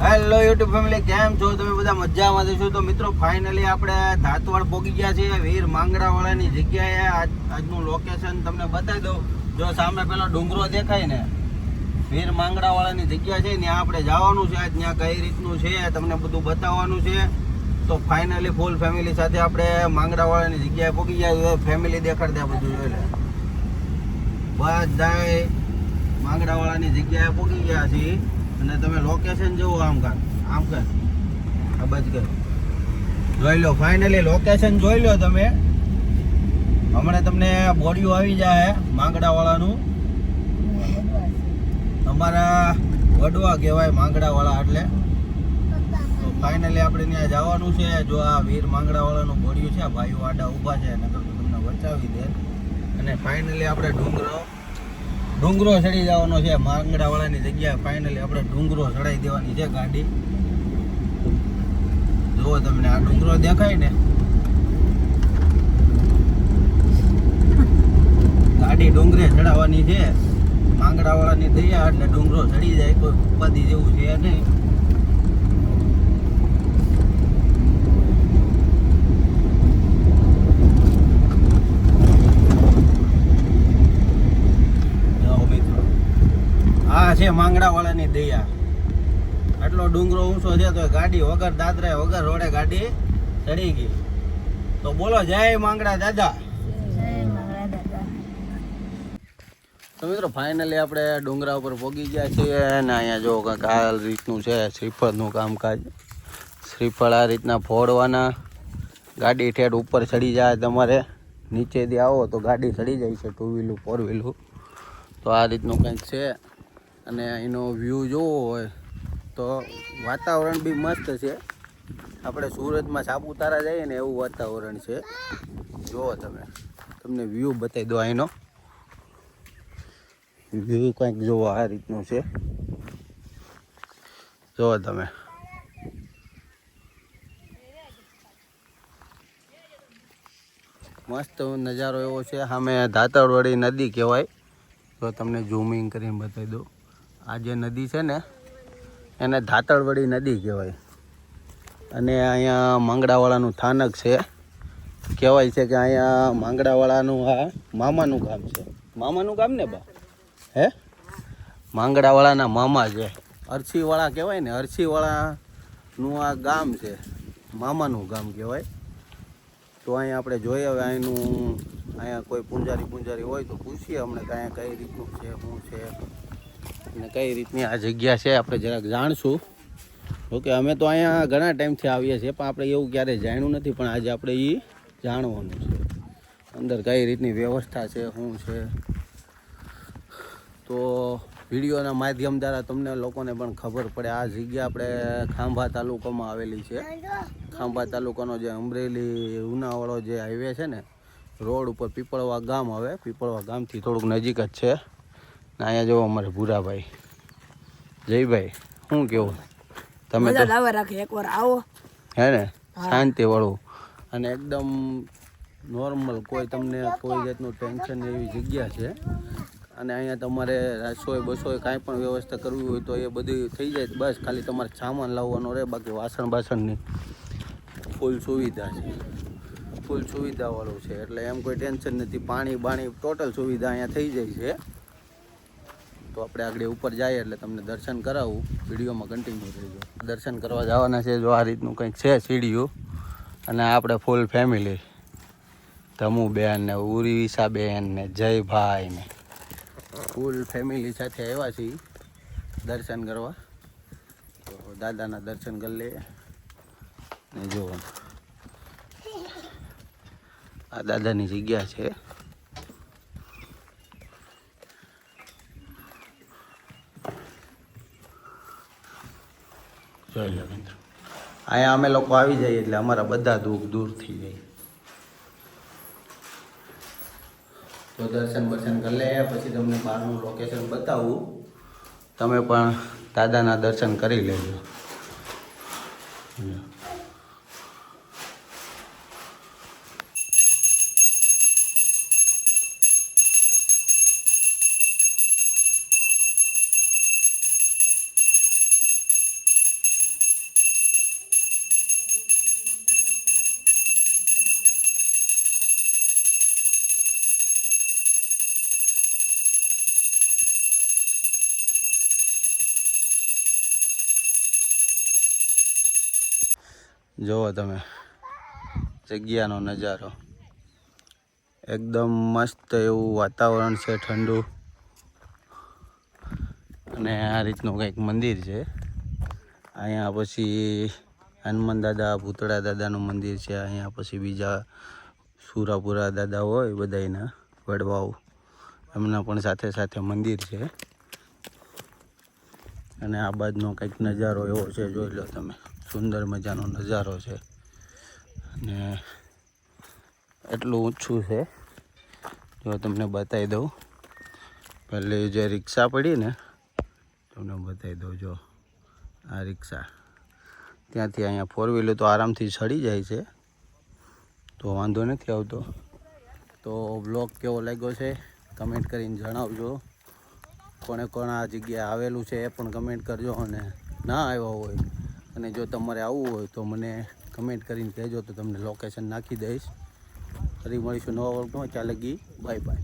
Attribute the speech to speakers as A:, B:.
A: Hello YouTube family કેમ છો? તમે બધા મજામાં છો? તો મિત્રો ફાઇનલી આપણે ધાતવાડ પહોંચી ગયા છીએ વીર માંગરાવાળાની જગ્યાએ. આજ, આજનું લોકેશન તમને બતાવી દઉં. જો સામે પેલો ડુંગરો દેખાય ને, વીર માંગરાવાળાની જગ્યા છે, ત્યાં આપણે જવાનું છે. આજ ત્યાં કઈ રીતનું છે તમને બધું બતાવવાનું છે. તો ફાઇનલી ફૂલ ફેમિલી સાથે આપણે માંગરાવાળાની જગ્યાએ પહોંચી ગયા ફેમિલી દેખાડતા બધું જોઈ લે. બધાય માંગડાવાળાની જગ્યાએ પહોંચી ગયા છીએ. અને તમે લોકેશન જુઓ આમ કર આમ કર. આ બાજ કર. જોઈ લો ફાઇનલી લોકેશન જોઈ લો તમે. હમણાં તમને બોડીઓ આવી જાય માંગડાવાળાનું. અમારા વડવા કહેવાય માંગડાવાળા એટલે. તો ફાઇનલી આપણે ત્યાં જવાનું છે. જો આ વીર માંગડાવાળાનું બોડિયું છે, આ ભાઈઓ આડા ઊભા છે, નકર તમને બચાવી દે. અને ફાઇનલી આપણે ડુંગરો. ડુંગરો ચડી જવાનો છે. માંગડાવાળાની જગ્યાએ ફાઇનલી આપણે ડુંગરો ચડાવી દેવાની છે ગાડી. જુઓ તમને આ ડુંગરો દેખાય ને. ગાડી ડુંગરે ચડાવવાની છે. માંગડાવાળાની દયા એટલે ડુંગરો ચડી જાય, કોઈ ઉપાધિ જેવું છે નહીં જો મિત્રો આ છે માંગડાવાળાની દયા. આટલો ડુંગરો ઊંચો છે તો ગાડી વગર દાદરા વગર રોડે ગાડી ચડી ગઈ. તો બોલો, જય માંગડા દાદા. તો મિત્રો ફાઇનલી આપણે ડુંગરા ઉપર પહોંચી ગયા છીએ અને અહીંયા જો કંઈક આ રીતનું છે, શ્રીફળનું કામકાજ. શ્રીફળ આ રીતના ફોડવાના. ગાડી ઠેઠ ઉપર ચડી જાય તમારે. નીચેથી આવો તો ગાડી ચડી જાય છે ટુ વ્હીલું ફોર વ્હીલું તો આ રીતનું કંઈક છે. અને એનો વ્યૂ જોવો હોય તો વાતાવરણ બી મસ્ત છે. આપણે સુરતમાં સાપુતારા જઈએ ને એવું વાતાવરણ છે. જુઓ તમે. તમને વ્યૂ બતાવી દો અહીંનો વ્યૂ કંઈક જોવો આ રીતનું છે. જુઓ તમે. મસ્ત નજારો એવો છે. સામે ધાતળવાડી નદી કહેવાય. તો તમને ઝૂમિંગ કરીને બતાવી દઉં. આ જે નદી છે ને, એને ધાતળવડી નદી કહેવાય. અને અહીંયા માંગડાવાળાનું સ્થાનક છે. કહેવાય છે કે અહીંયા માંગડાવાળાનું આ મામાનું ગામ છે. મામાનું ગામ ને બા? હે? માંગડાવાળાના મામા છે. અરસીવાળા કહેવાય ને, અરસીવાળાનું આ ગામ છે. મામાનું ગામ કહેવાય. તો અહીંયા આપણે જોઈએ, હવે અહીંનું અહીંયા કોઈ પૂંજારી પૂંજારી હોય તો પૂછીએ અમને કે અહીંયા કઈ રીતનું છે, શું છે. અને કઈ રીતની આ જગ્યા છે આપણે જરાક જાણશું. ઓકે, અમે તો અહીંયા ઘણા ટાઈમથી આવીએ છીએ, પણ આપણે એવું ક્યારેય જાણ્યું નથી, પણ આજે આપણે એ જાણવાનું છે. અંદર કઈ રીતની વ્યવસ્થા છે, શું છે? તો વિડીયોના માધ્યમ દ્વારા તમને લોકોને પણ ખબર પડે, આ જગ્યા આપણે ખાંભા તાલુકામાં આવેલી છે. ખાંભા તાલુકાનો જે અમરેલી ઉનાવાળો જે હાઈવે છે ને, રોડ ઉપર પીપળવા ગામ આવે, પીપળવા ગામથી થોડુંક નજીક જ છે. અહીંયા જો અમારે ભૂરાભાઈ. જયભાઈ શું કેવું? તમે
B: લાવે રાખે એકવાર આવો.
A: હે ને? શાંતિ વાળું. અને એકદમ નોર્મલ કોઈ તમને કોઈ જાતનું ટેન્શન એવી જગ્યા છે. અને અહીંયા તમારે રસોઈ બસોઈ કાંઈ પણ વ્યવસ્થા કરવી હોય તો એ બધી થઈ જાય બસ ખાલી તમારે સામાન લાવવાનો રહે બાકી વાસણ બાસણની ફૂલ સુવિધા છે. ફૂલ સુવિધાવાળું છે. એટલે એમ કોઈ ટેન્શન નથી. પાણી બાણી ટોટલ સુવિધા અહીંયા થઈ જાય છે. તો આપણે આગળ ઉપર જઈએ એટલે તમને દર્શન કરાવું. વિડીયોમાં કન્ટિન્યુ રહેજો. દર્શન કરવા જવાના છે જો આ રીતનું કંઈક છે સીડીયું. અને આપણે ફૂલ ફેમિલી ધમુબેન ને ઉર્વિશાબેન ને જયભાઈ ને. ફૂલ ફેમિલી સાથે આવ્યા છીએ દર્શન કરવા. તો દાદાના દર્શન કરી લઈએ. ને જુઓ. આ દાદાની જગ્યા છે. જોઈ લો અહીંયા અમે લોકો આવી જઈએ એટલે અમારા બધા દુઃખ દૂર થઈ જાય. તો દર્શન બર્શન કરી લે પછી તમને બહારનું લોકેશન બતાવું. તમે પણ દાદાના દર્શન કરી લેજો. જુઓ તમે, જગ્યાનો નજારો. એકદમ મસ્ત એવું વાતાવરણ છે, ઠંડુ. અને આ રીતનું કંઈક મંદિર છે. અહીંયા પછી હનુમાન દાદા, ભૂતળા દાદાનું મંદિર છે. અહીંયા પછી બીજા સુરાપુરા દાદા હોય બધાયના, વડવાઓ. એમના પણ સાથે સાથે મંદિર છે. અને આ બાજુનો કંઈક નજારો એવો છે, જોઈ લો તમે. સુંદર મજાનો નજારો છે. અને એટલું ઊંચું છે. જો તમને બતાવી દઉં. પહેલી જે રિક્ષા પડી ને, તમને બતાવી દઉં જો આ રિક્ષા. ત્યાંથી અહીંયા ફોર વ્હીલર તો આરામથી ચડી જાય છે. તો વાંધો નથી આવતો. તો બ્લોગ કેવો લાગ્યો છે? કમેન્ટ કરીને જણાવજો. કોણે કોણ આ જગ્યાએ આવેલું છે એ પણ કમેન્ટ કરજો અને ના આવ્યા હોય અને જો તમારે આવવું હોય તો મને કમેન્ટ કરીને કહેજો, તો તમને લોકેશન નાખી દઈશ. ફરી મળીશું નવા વર્ગમાં ચાલે ગઈ બાય બાય